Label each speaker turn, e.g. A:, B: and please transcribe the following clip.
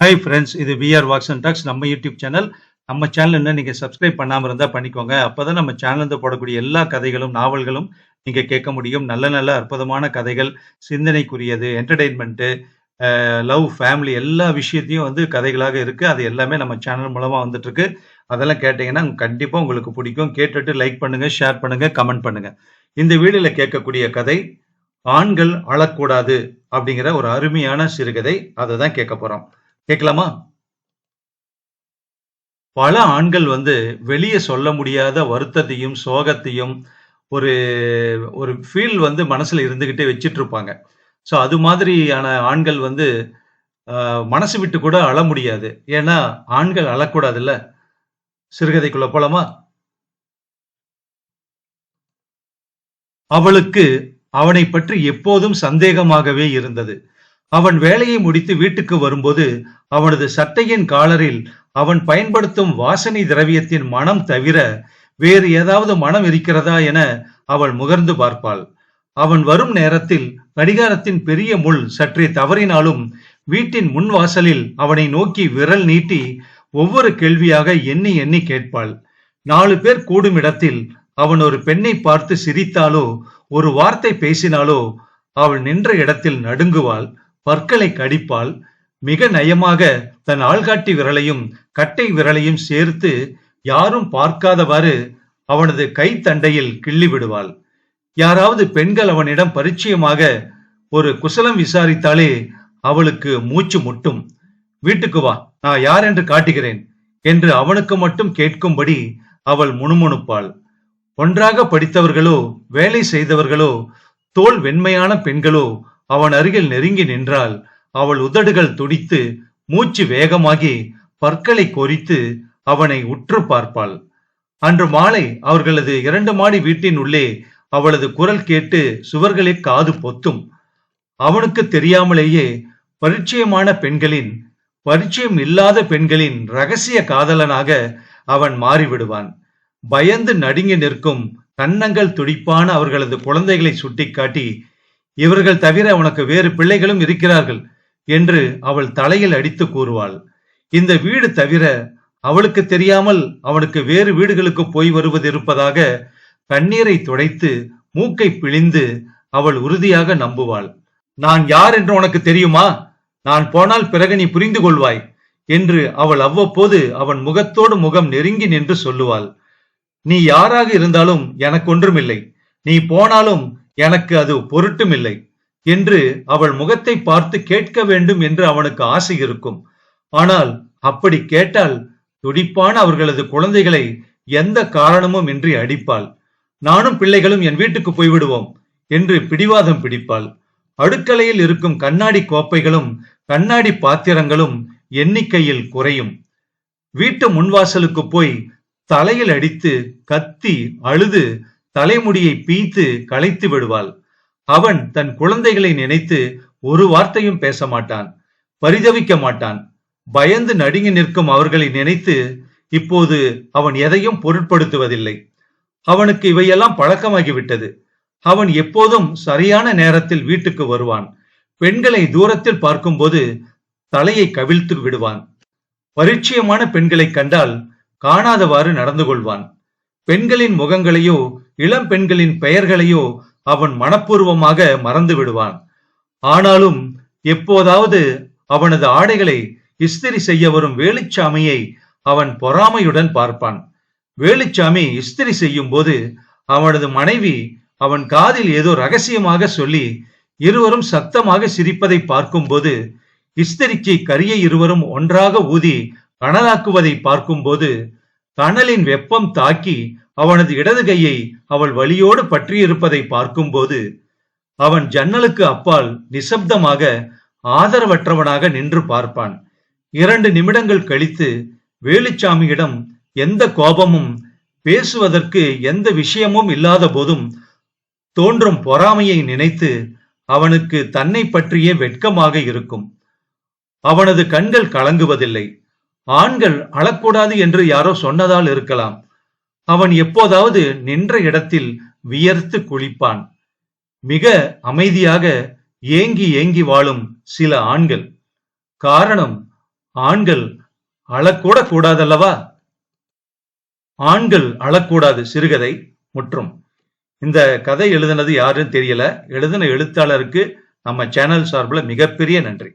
A: Hi friends இது VR walks and talks நம்ம YouTube channel நம்ம சேனல் என்ன நீங்கள் சப்ஸ்கிரைப் பண்ணாமல் இருந்தால் பண்ணிக்கோங்க. அப்போ தான் நம்ம சேனல்ந்து போடக்கூடிய எல்லா கதைகளும் நாவல்களும் நீங்கள் கேட்க முடியும். நல்ல நல்ல அற்புதமான கதைகள் சிந்தனைக்குரியது என்டர்டெயின்மெண்ட்டு லவ் ஃபேமிலி எல்லா விஷயத்தையும் வந்து கதைகளாக இருக்குது அது எல்லாமே நம்ம சேனல் மூலமாக வந்துட்டுருக்கு. அதெல்லாம் கேட்டிங்கன்னா கண்டிப்பாக உங்களுக்கு பிடிக்கும். கேட்டுட்டு லைக் பண்ணுங்கள் ஷேர் பண்ணுங்கள் கமெண்ட் பண்ணுங்கள் இந்த வீடியோவில் கேட்கக்கூடிய கதை ஆண்கள் அழக்கூடாது அப்படிங்கிற ஒரு அருமையான சிறுகதை. அதை தான் கேட்க போகிறோம் கேட்கலாமா? பல ஆண்கள் வந்து வெளியே சொல்ல முடியாத வருத்தத்தையும் சோகத்தையும் ஒரு ஒரு ஃபீல் வந்து மனசுல இருந்துகிட்டே வச்சிட்டு இருப்பாங்க ஸோ அது மாதிரியான ஆண்கள் வந்து ஆஹ், மனசு விட்டு கூட அழ முடியாது. ஏன்னா ஆண்கள் அழக்கூடாதுல்ல? சிறுகதைக்குள்ள போலாமா? அவளுக்கு அவனை பற்றி எப்போதும் சந்தேகமாகவே இருந்தது. அவன் வேலையை முடித்து வீட்டுக்கு வரும்போது அவனது சட்டையின் காலரில் அவன் பயன்படுத்தும் வாசனை திரவியத்தின் மனம் தவிர வேறு ஏதாவது மனம் இருக்கிறதா என அவள் முகர்ந்து பார்ப்பாள். அவன் வரும் நேரத்தில் கடிகாரத்தின் பெரிய முள் சற்றே தவறினாலும் வீட்டின் முன் வாசலில் அவனை நோக்கி விரல் நீட்டி ஒவ்வொரு கேள்வியாக எண்ணி எண்ணி கேட்பாள். நாலு பேர் கூடும் இடத்தில் அவன் ஒரு பெண்ணை பார்த்து சிரித்தாலோ ஒரு வார்த்தை பேசினாலோ அவள் நின்ற இடத்தில் நடுங்குவாள். பற்களை கடிப்பாள் மிக நயமாக தன் ஆள்காட்டி விரலையும் கட்டை விரலையும் சேர்த்து யாரும் பார்க்காதவாறு அவனது கை தண்டையில் கிள்ளி விடுவாள். யாராவது பெண்கள் அவனிடம் பரிச்சயமாக ஒரு குசலம் விசாரித்தாலே அவளுக்கு மூச்சு முட்டும். வீட்டுக்கு வா நான் யார் என்று காட்டுகிறேன் என்று அவனுக்கு மட்டும் கேட்கும்படி அவள் முணுமுணுப்பாள். ஒன்றாக படித்தவர்களோ வேலை செய்தவர்களோ தோல் வெண்மையான பெண்களோ அவன் அருகில் நெருங்கி நின்றால் அவள் உதடுகள் துடித்து மூச்சு வேகமாகி பற்களை கொறித்து அவனை உற்று பார்ப்பாள். அன்று மாலை அவர்களது இரண்டு மாடி வீட்டின் உள்ளே அவளது குரல் கேட்டு சுவர்களில் காது பொத்தும். அவனுக்கு தெரியாமலேயே பரிச்சயமான பெண்களின் பரிச்சயம் இல்லாத பெண்களின் ரகசிய காதலனாக அவன் மாறிவிடுவான். பயந்து நடுங்கி நிற்கும் கன்னங்கள் துடிப்பான அவர்களது குழந்தைகளை சுட்டிக்காட்டி இவர்கள் தவிர உனக்கு வேறு பிள்ளைகளும் இருக்கிறார்கள் என்று அவள் தலையில் அடித்து கூறுவாள். இந்த வீடு தவிர அவளுக்கு தெரியாமல் அவனுக்கு வேறு வீடுகளுக்கு போய் வருவது இருப்பதாக கண்ணீரை துடைத்து மூக்கை பிழிந்து அவள் உறுதியாக நம்புவாள். நான் யார் என்று உனக்கு தெரியுமா? நான் போனால் பிறகு நீ புரிந்து கொள்வாய் என்று அவள் அவ்வப்போது அவன் முகத்தோடு முகம் நெருங்கி நின்று சொல்லுவாள். நீ யாராக இருந்தாலும் எனக்கு ஒன்றுமில்லை. நீ போனாலும் எனக்கு அது பொருட்டும் இல்லை என்று அவள் முகத்தை பார்த்து கேட்க வேண்டும் என்று அவனுக்கு ஆசை இருக்கும். ஆனால் அப்படி கேட்டால் துடிப்பான அவர்களது குழந்தைகளை எந்த காரணமும் இன்றி அடிப்பாள். நானும் பிள்ளைகளும் என் வீட்டுக்கு போய்விடுவோம் என்று பிடிவாதம் பிடிப்பாள். அடுக்கலையில் இருக்கும் கண்ணாடி கோப்பைகளும் கண்ணாடி பாத்திரங்களும் எண்ணிக்கையில் குறையும். வீட்டு முன்வாசலுக்கு போய் தலையில் அடித்து கத்தி அழுது தலைமுடியை பீய்த்து களைத்து விடுவாள். அவன் தன் குழந்தைகளை நினைத்து ஒரு வார்த்தையும் பேச மாட்டான் பரிதவிக்க மாட்டான். பயந்து நடுங்கி நிற்கும் அவர்களை நினைத்து இப்போது அவன் எதையும் பொருட்படுத்துவதில்லை. அவனுக்கு இவையெல்லாம் பழக்கமாகிவிட்டது. அவன் எப்போதும் சரியான நேரத்தில் வீட்டுக்கு வருவான். பெண்களை தூரத்தில் பார்க்கும்போது தலையை கவிழ்த்து விடுவான். பரிச்சயமான பெண்களை கண்டால் காணாதவாறு நடந்து கொள்வான். பெண்களின் முகங்களையோ இளம் பெண்களின் பெயர்களையோ அவன் மனப்பூர்வமாக மறந்து விடுவான். ஆனாலும் எப்போதாவது அவனது ஆடைகளை இஸ்திரி செய்ய வரும் வேலுச்சாமியை அவன் பொறாமையுடன் பார்ப்பான். வேலுச்சாமி இஸ்திரி செய்யும் போது அவனது மனைவி அவன் காதில் ஏதோ ரகசியமாக சொல்லி இருவரும் சத்தமாக சிரிப்பதை பார்க்கும்போது இஸ்திரிக்கு கரியை இருவரும் ஒன்றாக ஊதி கனலாக்குவதை பார்க்கும்போது தணலின் வெப்பம் தாக்கி அவனது இடது கையை அவள் வலியோடு பற்றியிருப்பதை பார்க்கும்போது அவன் ஜன்னலுக்கு அப்பால் நிசப்தமாக ஆதரவற்றவனாக நின்று பார்ப்பான். இரண்டு நிமிடங்கள் கழித்து வேலுச்சாமியிடம் எந்த கோபமும் பேசுவதற்கு எந்த விஷயமும் இல்லாத போதும் தோன்றும் பொறாமையை நினைத்து அவனுக்கு தன்னை பற்றியே வெட்கமாக இருக்கும். அவனது கண்கள் கலங்குவதில்லை. ஆண்கள் அழக்கூடாது என்று யாரோ சொன்னதால் இருக்கலாம். அவன் எப்போதாவது நின்ற இடத்தில் வியர்த்து குளிப்பான். மிக அமைதியாக ஏங்கி ஏங்கி வாழும் சில ஆண்கள். காரணம் ஆண்கள் அழக்கூட கூடாதல்லவா? ஆண்கள் அழக்கூடாது சிறுகதை முற்றும். இந்த கதை எழுதினது யாருன்னு தெரியல. எழுதின எழுத்தாளருக்கு நம்ம சேனல் சார்பில் மிகப்பெரிய நன்றி.